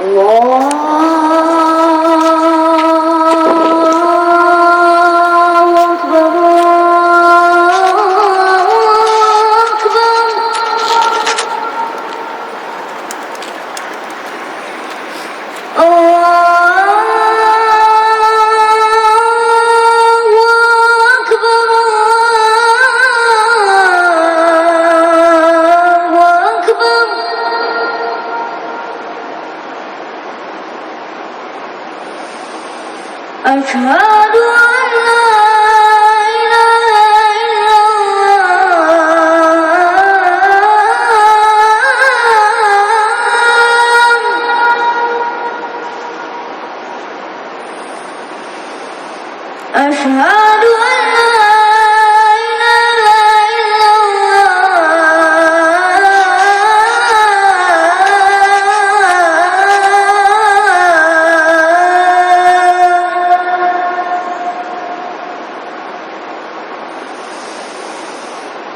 哇。أشهد أن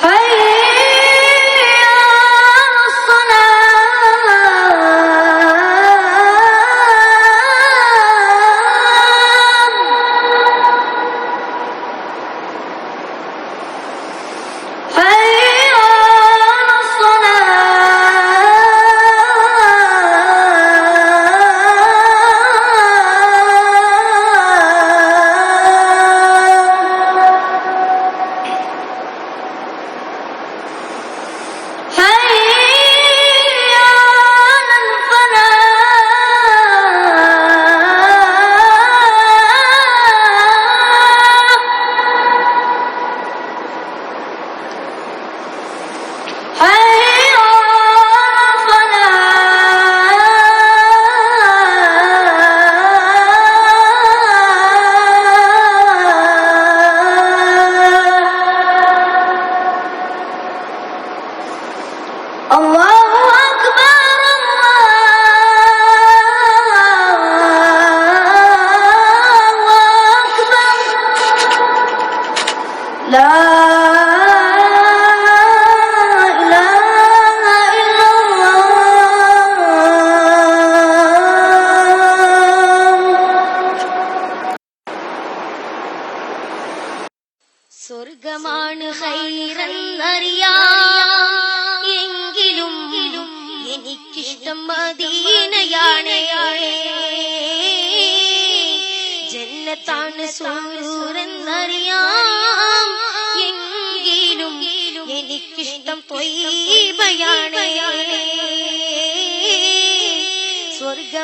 Hey! സ്വർഗമാണ് എങ്കിലും എനിക്കിഷ്ടം മദീനയാണ്. ജന്നത്താണ് സൂരൂരെന്നറിയാം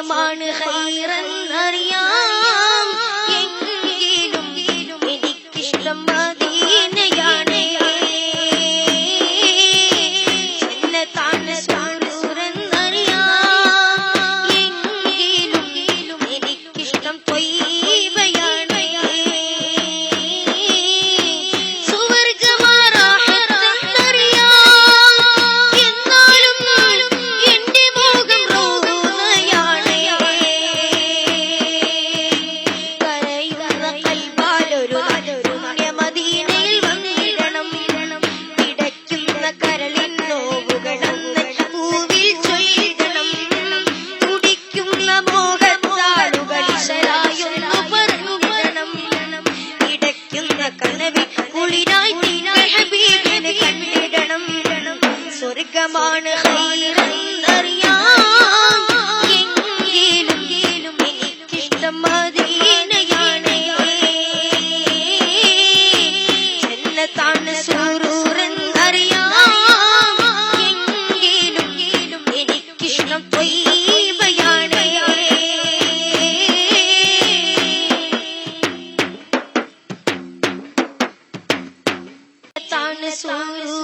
زمان خیرن സ്വർഗമാണ് അറിയാം. എങ്കിലും എനിക്കിഷ്ടം മദീനയാണ്. ജന്നത്താണ് സൂറൂറെന്നറിയാം എങ്കിലും എനിക്കിഷ്ടം ത്വയ്യയാണ് ാണ് സൂരൂ